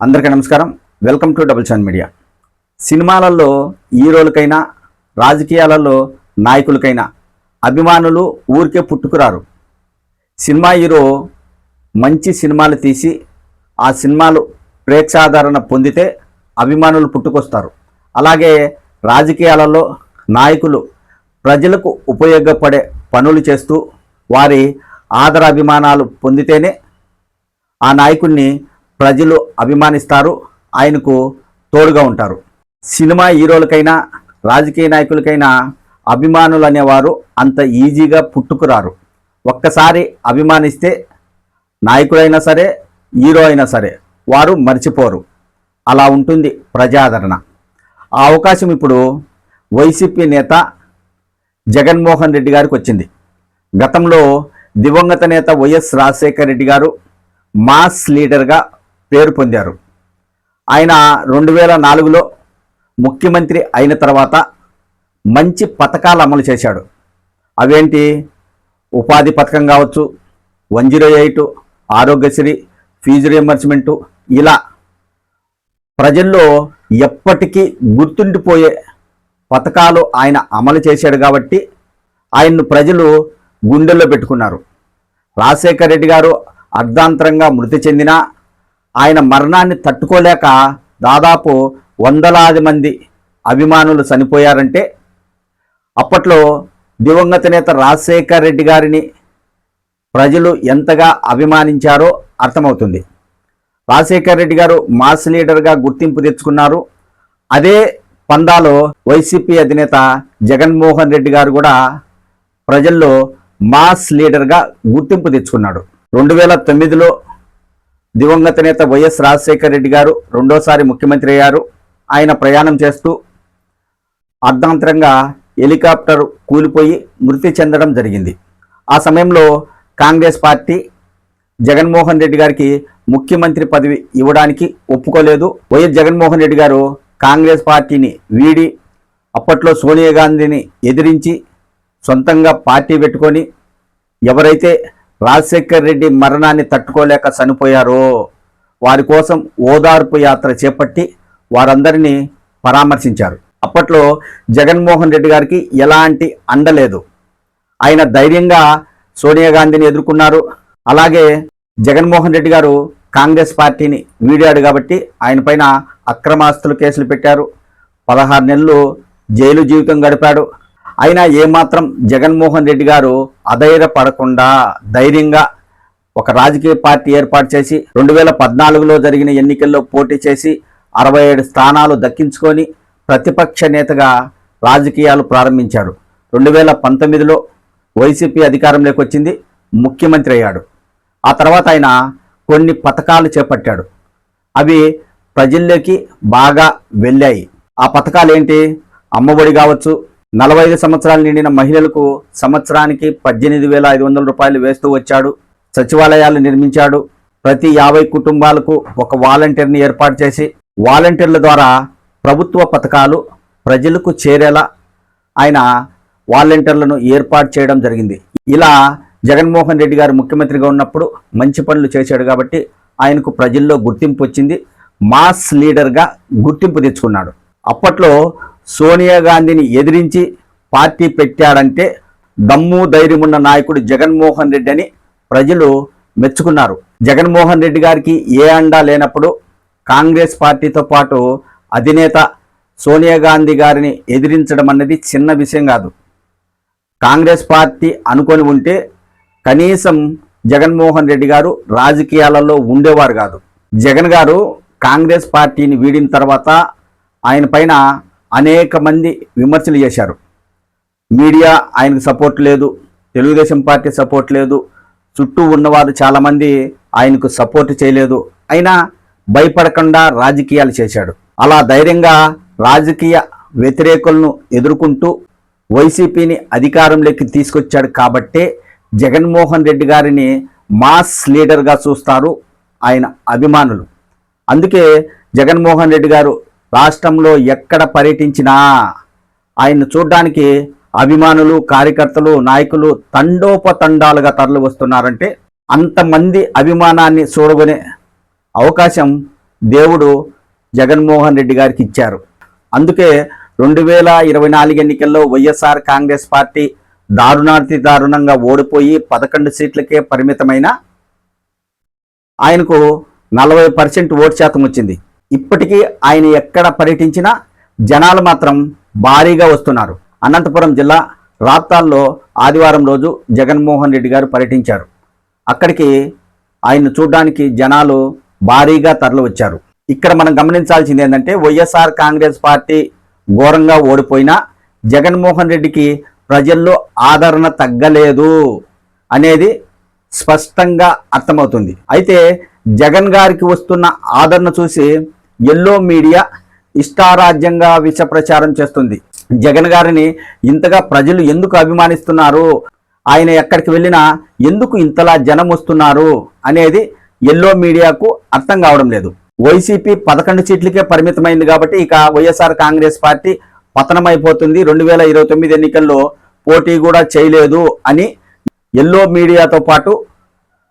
అందరికీ నమస్కారం. Welcome to double chan media. సినిమాలలో హీరోలకైనా రాజకీయాలలో నాయకులకైనా అభిమానులు ఊరికే పుట్టుకురారు. సినిమా హీరో మంచి సినిమాలు తీసి ఆ సినిమాలు ప్రేక్షాదరణ పొందితే అభిమానులు పుట్టుకొస్తారు. అలాగే రాజకీయాలలో నాయకులు ప్రజలకు ఉపయోగపడే పనులు చేస్తూ వారి ఆదరాభిమానాలు పొందితేనే ఆ నాయకుడిని ప్రజలు అభిమానిస్తారు ఆయనకు తోడుగా ఉంటారు. సినిమా హీరోలకైనా రాజకీయ నాయకులకైనా అభిమానులు అనేవారు అంత ఈజీగా పుట్టుకురారు. ఒక్కసారి అభిమానిస్తే నాయకుడైనా సరే హీరో అయినా సరే వారు మర్చిపోరు. అలా ఉంటుంది ప్రజాదరణ. ఆ అవకాశం ఇప్పుడు వైసీపీ నేత జగన్మోహన్ రెడ్డి గారికి వచ్చింది. గతంలో దివంగత నేత వైఎస్ రాజశేఖర రెడ్డి గారు మాస్ లీడర్గా పేరు పొందారు. ఆయన రెండు వేల నాలుగులో ముఖ్యమంత్రి అయిన తర్వాత మంచి పథకాలు అమలు చేశాడు. అవేంటి? ఉపాధి పథకం కావచ్చు one zero eight Aarogyasri fee reimbursement ఇలా ప్రజల్లో ఎప్పటికీ గుర్తుండిపోయే పథకాలు ఆయన అమలు చేశాడు కాబట్టి ఆయన్ను ప్రజలు గుండెల్లో పెట్టుకున్నారు. రాజశేఖర రెడ్డి గారు అర్ధాంతరంగా మృతి చెందిన ఆయన మరణాన్ని తట్టుకోలేక దాదాపు వందలాది మంది అభిమానులు చనిపోయారంటే అప్పట్లో దివంగత నేత రాజశేఖర్ రెడ్డి గారిని ప్రజలు ఎంతగా అభిమానించారో అర్థమవుతుంది. రాజశేఖర్ రెడ్డి గారు మాస్ లీడర్గా గుర్తింపు తెచ్చుకున్నారు. అదే పందాలో వైసీపీ అధినేత జగన్మోహన్ రెడ్డి గారు కూడా ప్రజల్లో మాస్ లీడర్గా గుర్తింపు తెచ్చుకున్నాడు. రెండు వేల తొమ్మిదిలో దివంగత నేత వైఎస్ రాజశేఖర్ రెడ్డి గారు రెండోసారి ముఖ్యమంత్రి అయ్యారు. ఆయన ప్రయాణం చేస్తూ అర్ధాంతరంగా హెలికాప్టర్ కూలిపోయి మృతి చెందడం జరిగింది. ఆ సమయంలో కాంగ్రెస్ పార్టీ జగన్మోహన్ రెడ్డి గారికి ముఖ్యమంత్రి పదవి ఇవ్వడానికి ఒప్పుకోలేదు. వైఎస్ జగన్మోహన్ రెడ్డి గారు కాంగ్రెస్ పార్టీని వీడి అప్పట్లో సోనియా గాంధీని ఎదిరించి సొంతంగా పార్టీ పెట్టుకొని ఎవరైతే రాజశేఖర్ రెడ్డి మరణాన్ని తట్టుకోలేక చనిపోయారో వారి కోసం ఓదార్పు యాత్ర చేపట్టి వారందరినీ పరామర్శించారు. అప్పట్లో జగన్మోహన్ రెడ్డి గారికి ఎలాంటి అండలేదు ఆయన ధైర్యంగా సోనియా గాంధీని ఎదుర్కొన్నారు. అలాగే జగన్మోహన్ రెడ్డి గారు కాంగ్రెస్ పార్టీని వీడాడు కాబట్టి ఆయన పైన అక్రమాస్తులు కేసులు పెట్టారు. పదహారు నెలలు జైలు జీవితం గడిపాడు. అయినా ఏమాత్రం జగన్మోహన్ రెడ్డి గారు అధైర్యపడకుండా ధైర్యంగా ఒక రాజకీయ పార్టీ ఏర్పాటు చేసి రెండు వేల పద్నాలుగులో జరిగిన ఎన్నికల్లో పోటీ చేసి అరవై ఏడు స్థానాలు దక్కించుకొని ప్రతిపక్ష నేతగా రాజకీయాలు ప్రారంభించాడు. రెండు వేల పంతొమ్మిదిలో వైసీపీ అధికారంలోకి వచ్చింది ముఖ్యమంత్రి అయ్యాడు. ఆ తర్వాత ఆయన కొన్ని పథకాలు చేపట్టాడు. అవి ప్రజల్లోకి బాగా వెళ్ళాయి. ఆ పథకాలు ఏంటి అమ్మఒడి కావచ్చు నలభై ఐదు సంవత్సరాలు నిండిన మహిళలకు సంవత్సరానికి పద్దెనిమిది వేల ఐదు వందల రూపాయలు వేస్తూ వచ్చాడు. సచివాలయాలు నిర్మించాడు. ప్రతి యాభై కుటుంబాలకు ఒక వాలంటీర్ని ఏర్పాటు చేసి వాలంటీర్ల ద్వారా ప్రభుత్వ పథకాలు ప్రజలకు చేరేలా ఆయన వాలంటీర్లను ఏర్పాటు చేయడం జరిగింది. ఇలా జగన్మోహన్ రెడ్డి గారు ముఖ్యమంత్రిగా ఉన్నప్పుడు మంచి పనులు చేశాడు కాబట్టి ఆయనకు ప్రజల్లో గుర్తింపు వచ్చింది. మాస్ లీడర్గా గుర్తింపు తెచ్చుకున్నాడు. అప్పట్లో సోనియా గాంధీని ఎదిరించి పార్టీ పెట్టాడంటే దమ్ము ధైర్యమున్న నాయకుడు జగన్మోహన్ రెడ్డి అని ప్రజలు మెచ్చుకున్నారు. జగన్మోహన్ రెడ్డి గారికి ఏ అండా లేనప్పుడు కాంగ్రెస్ పార్టీతో పాటు అధినేత సోనియా గాంధీ గారిని ఎదిరించడం అన్నది చిన్న విషయం కాదు. కాంగ్రెస్ పార్టీ అనుకొని ఉంటే కనీసం జగన్మోహన్ రెడ్డి గారు రాజకీయాలలో ఉండేవారు కాదు. జగన్ గారు కాంగ్రెస్ పార్టీని వీడిన తర్వాత ఆయన పైన అనేక మంది విమర్శలు చేశారు. మీడియా ఆయనకు సపోర్ట్ లేదు తెలుగుదేశం పార్టీ సపోర్ట్ లేదు చుట్టూ ఉన్నవారు చాలామంది ఆయనకు సపోర్ట్ చేయలేదు. అయినా భయపడకుండా రాజకీయాలు చేశాడు. అలా ధైర్యంగా రాజకీయ వ్యతిరేకులను ఎదుర్కొంటూ వైసీపీని అధికారంలోకి తీసుకొచ్చాడు కాబట్టే జగన్మోహన్ రెడ్డి గారిని మాస్ లీడర్గా చూస్తారు ఆయన అభిమానులు. అందుకే జగన్మోహన్ రెడ్డి గారు రాష్ట్రంలో ఎక్కడ పర్యటించినా ఆయన్ను చూడ్డానికి అభిమానులు కార్యకర్తలు నాయకులు తండోపతండాలుగా తరలి వస్తున్నారంటే అంతమంది అభిమానాన్ని చూడగొనే అవకాశం దేవుడు జగన్మోహన్ రెడ్డి గారికి ఇచ్చారు. అందుకే జగన్మోహన్ రెడ్డి గారికి ఇచ్చారు అందుకే రెండు వేల ఇరవై నాలుగు ఎన్నికల్లో వైఎస్ఆర్ కాంగ్రెస్ పార్టీ దారుణాతి దారుణంగా ఓడిపోయి పదకొండు సీట్లకే పరిమితమైన ఆయనకు నలభై పర్సెంట్ ఓటు శాతం వచ్చింది. ఇప్పటికీ ఆయన ఎక్కడ పర్యటించినా జనాలు మాత్రం భారీగా వస్తున్నారు. అనంతపురం జిల్లా రాప్తాల్లో ఆదివారం రోజు జగన్మోహన్ రెడ్డి గారు పర్యటించారు. అక్కడికి ఆయన చూడడానికి జనాలు భారీగా తరలి వచ్చారు ఇక్కడ మనం గమనించాల్సింది ఏంటంటే వైఎస్ఆర్ కాంగ్రెస్ పార్టీ ఘోరంగా ఓడిపోయినా జగన్మోహన్ రెడ్డికి ప్రజల్లో ఆదరణ తగ్గలేదు అనేది స్పష్టంగా అర్థమవుతుంది. అయితే జగన్ గారికి వస్తున్న ఆదరణ చూసి ఎల్లో మీడియా ఇష్టారాజ్యంగా విష ప్రచారం చేస్తుంది. జగన్ గారిని ఇంతగా ప్రజలు ఎందుకు అభిమానిస్తున్నారు? ఆయన ఎక్కడికి వెళ్ళినా ఎందుకు ఇంతలా జనం వస్తున్నారు అనేది ఎల్లో మీడియాకు అర్థం కావడం లేదు. వైసీపీ పదకొండు సీట్లకే పరిమితమైంది కాబట్టి ఇక వైఎస్ఆర్ కాంగ్రెస్ పార్టీ పతనమైపోతుంది. రెండు వేల ఇరవై తొమ్మిది ఎన్నికల్లో పోటీ కూడా చేయలేదు అని ఎల్లో మీడియాతో పాటు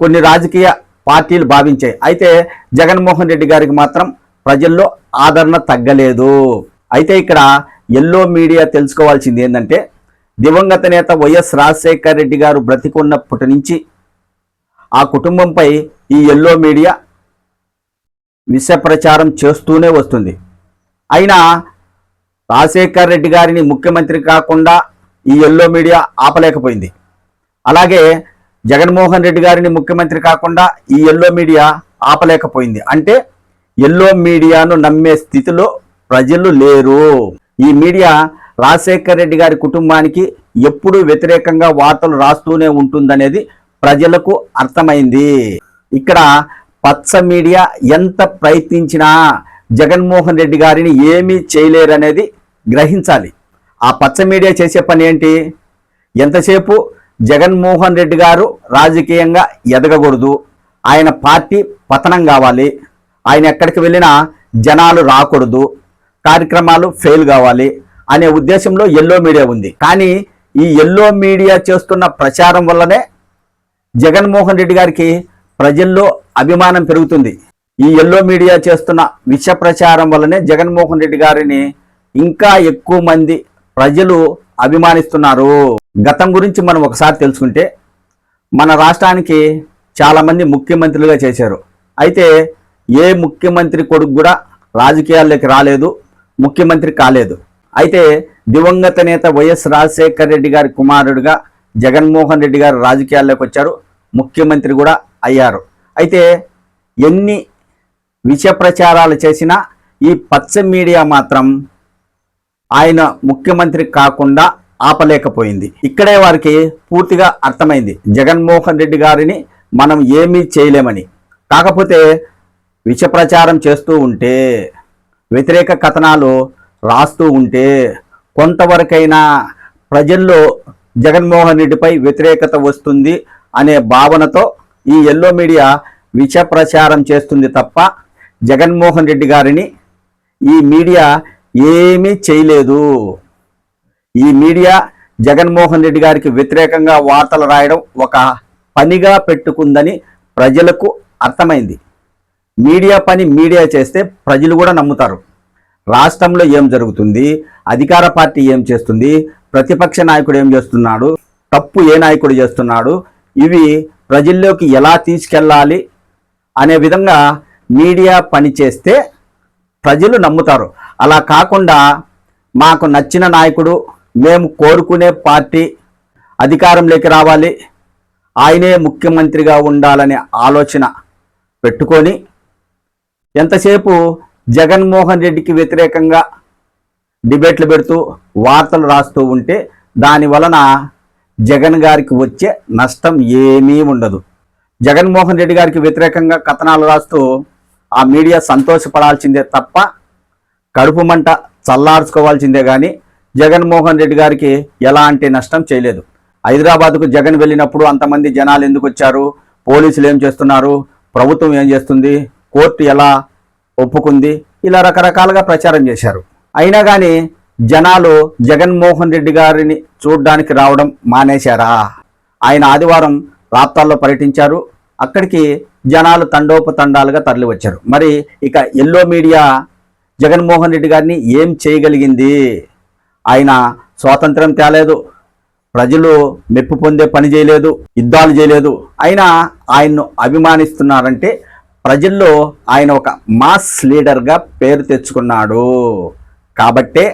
కొన్ని రాజకీయ పార్టీలు భావించాయి. అయితే జగన్మోహన్ రెడ్డి గారికి మాత్రం ప్రజల్లో ఆదరణ తగ్గలేదు. అయితే ఇక్కడ ఎల్లో మీడియా తెలుసుకోవాల్సింది ఏంటంటే దివంగత నేత వైఎస్ రాజశేఖర రెడ్డి గారు బ్రతికున్నప్పటి నుంచి ఆ కుటుంబంపై ఈ ఎల్లో మీడియా విష ప్రచారం చేస్తూనే వస్తుంది. అయినా రాజశేఖర్ రెడ్డి గారిని ముఖ్యమంత్రి కాకుండా ఈ ఎల్లో మీడియా ఆపలేకపోయింది. అలాగే జగన్మోహన్ రెడ్డి గారిని ముఖ్యమంత్రి కాకుండా ఈ ఎల్లో మీడియా ఆపలేకపోయింది. అంటే ఎల్లో మీడియాను నమ్మే స్థితిలో ప్రజలు లేరు. ఈ మీడియా రాజశేఖర్ రెడ్డి గారి కుటుంబానికి ఎప్పుడూ వ్యతిరేకంగా వార్తలు రాస్తూనే ఉంటుందనేది ప్రజలకు అర్థమైంది. ఇక్కడ పచ్చ మీడియా ఎంత ప్రయత్నించినా జగన్మోహన్ రెడ్డి గారిని ఏమీ చేయలేరనేది గ్రహించాలి. ఆ పచ్చ మీడియా చేసే పని ఏంటి? ఎంతసేపు జగన్మోహన్ రెడ్డి గారు రాజకీయంగా ఎదగకూడదు. ఆయన పార్టీ పతనం కావాలి. ఆయన ఎక్కడికి వెళ్ళినా జనాలు రాకూడదు. కార్యక్రమాలు ఫెయిల్ కావాలి అనే ఉద్దేశంలో ఎల్లో మీడియా ఉంది. కానీ ఈ ఎల్లో మీడియా చేస్తున్న ప్రచారం వల్లనే జగన్మోహన్ రెడ్డి గారికి ప్రజల్లో అభిమానం పెరుగుతుంది. ఈ ఎల్లో మీడియా చేస్తున్న విష ప్రచారం వల్లనే జగన్మోహన్ రెడ్డి గారిని ఇంకా ఎక్కువ మంది ప్రజలు అభిమానిస్తున్నారు. గతం గురించి మనం ఒకసారి తెలుసుకుంటే మన రాష్ట్రానికి చాలామంది ముఖ్యమంత్రులుగా చేశారు. అయితే ఏ ముఖ్యమంత్రి కొడుకు కూడా రాజకీయాల్లోకి రాలేదు ముఖ్యమంత్రి కాలేదు. అయితే దివంగత నేత వైఎస్ రాజశేఖర్ రెడ్డి గారి కుమారుడిగా జగన్మోహన్ రెడ్డి గారు రాజకీయాల్లోకి వచ్చారు ముఖ్యమంత్రి కూడా అయ్యారు. అయితే ఎన్ని విష ప్రచారాలు చేసినా ఈ పచ్చ మీడియా మాత్రం ఆయన ముఖ్యమంత్రి కాకుండా ఆపలేకపోయింది. ఇక్కడే వారికి పూర్తిగా అర్థమైంది. జగన్మోహన్ రెడ్డి గారిని మనం ఏమీ చేయలేమని. కాకపోతే విష ప్రచారం చేస్తూ ఉంటే వ్యతిరేక కథనాలు రాస్తూ ఉంటే కొంతవరకైనా ప్రజల్లో జగన్మోహన్ రెడ్డిపై వ్యతిరేకత వస్తుంది అనే భావనతో ఈ ఎల్లో మీడియా విష ప్రచారం చేస్తుంది తప్ప జగన్మోహన్ రెడ్డి గారిని ఈ మీడియా ఏమీ చేయలేదు. ఈ మీడియా జగన్మోహన్ రెడ్డి గారికి వ్యతిరేకంగా వార్తలు రాయడం ఒక పనిగా పెట్టుకుందని ప్రజలకు అర్థమైంది. మీడియా పని మీడియా చేస్తే ప్రజలు కూడా నమ్ముతారు. రాష్ట్రంలో ఏం జరుగుతుంది? అధికార పార్టీ ఏం చేస్తుంది? ప్రతిపక్ష నాయకుడు ఏం చేస్తున్నాడు? తప్పు ఏ నాయకుడు చేస్తున్నాడు? ఇవి ప్రజల్లోకి ఎలా తీసుకెళ్ళాలి? అనే విధంగా మీడియా పని చేస్తే ప్రజలు నమ్ముతారు. అలా కాకుండా మాకు నచ్చిన నాయకుడు మేము కోరుకునే పార్టీ అధికారంలోకి రావాలి. ఆయనే ముఖ్యమంత్రిగా ఉండాలనే ఆలోచన పెట్టుకొని ఎంతసేపు జగన్మోహన్ రెడ్డికి వ్యతిరేకంగా డిబేట్లు పెడుతూ వార్తలు రాస్తూ ఉంటే దాని వలన జగన్ గారికి వచ్చే నష్టం ఏమీ ఉండదు. జగన్మోహన్ రెడ్డి గారికి వ్యతిరేకంగా కథనాలు రాస్తూ ఆ మీడియా సంతోషపడాల్సిందే తప్ప కడుపు మంట చల్లార్చుకోవాల్సిందే కానీ జగన్మోహన్ రెడ్డి గారికి ఎలాంటి నష్టం చేయలేదు. హైదరాబాద్కు జగన్ వెళ్ళినప్పుడు అంతమంది జనాలు ఎందుకు వచ్చారు? పోలీసులు ఏం చేస్తున్నారు? ప్రభుత్వం ఏం చేస్తుంది? కోర్టు ఎలా ఒప్పుకుంది? ఇలా రకరకాలుగా ప్రచారం చేశారు. అయినా కానీ జనాలు జగన్మోహన్ రెడ్డి గారిని చూడడానికి రావడం మానేశారా? ఆయన ఆదివారం రాప్తాల్లో పర్యటించారు. అక్కడికి జనాలు తండోపతండాలుగా తరలివచ్చారు. మరి ఇక ఎల్లో మీడియా జగన్మోహన్ రెడ్డి గారిని ఏం చేయగలిగింది? ఆయన స్వాతంత్రం తేలేదు. ప్రజలు మెప్పు పొందే పని చేయలేదు యుద్ధాలు చేయలేదు. అయినా ఆయన్ను అభిమానిస్తున్నారంటే ప్రజల్లో ఆయన ఒక మాస్ లీడర్గా పేరు తెచ్చుకున్నాడు. కాబట్టే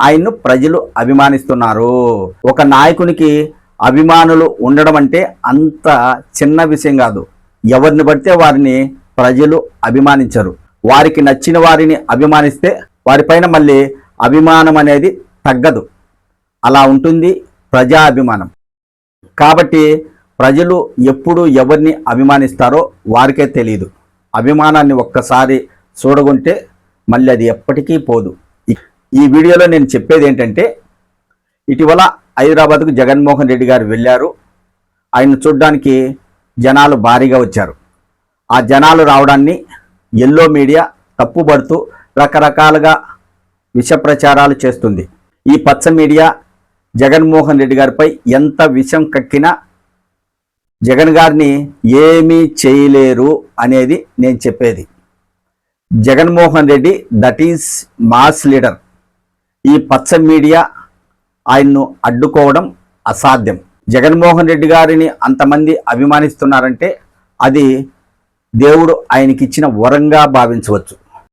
ఆయన్ను ప్రజలు అభిమానిస్తున్నారు. ఒక నాయకునికి అభిమానులు ఉండడం అంటే అంత చిన్న విషయం కాదు. ఎవరిని పడితే వారిని ప్రజలు అభిమానించరు. వారికి నచ్చిన వారిని అభిమానిస్తే వారిపైన మళ్ళీ అభిమానం అనేది తగ్గదు. అలా ఉంటుంది ప్రజా అభిమానం కాబట్టి ప్రజలు ఎప్పుడు ఎవరిని అభిమానిస్తారో వారికే తెలియదు అభిమానాన్ని ఒక్కసారి చూడగుంటే మళ్ళీ అది ఎప్పటికీ పోదు. ఈ- వీడియోలో నేను చెప్పేది ఏంటంటే ఇటీవల హైదరాబాద్కు జగన్మోహన్ రెడ్డి గారు వెళ్ళారు. ఆయన చూడడానికి జనాలు భారీగా వచ్చారు. ఆ జనాలు రావడాన్ని ఎల్లో మీడియా తప్పుపడుతూ రకరకాలుగా విష ప్రచారాలు చేస్తుంది. ఈ పచ్చ మీడియా జగన్మోహన్ రెడ్డి గారిపై ఎంత విషం కక్కినా జగన్ గారిని ఏమీ చేయలేరు అనేది నేను చెప్పేది. Jaganmohan Reddy that is mass leader. ఈ పచ్చ మీడియా ఆయన్ను అడ్డుకోవడం అసాధ్యం. జగన్మోహన్ రెడ్డి గారిని అంతమంది అభిమానిస్తున్నారంటే అది దేవుడు ఆయనకిచ్చిన వరంగా భావించవచ్చు.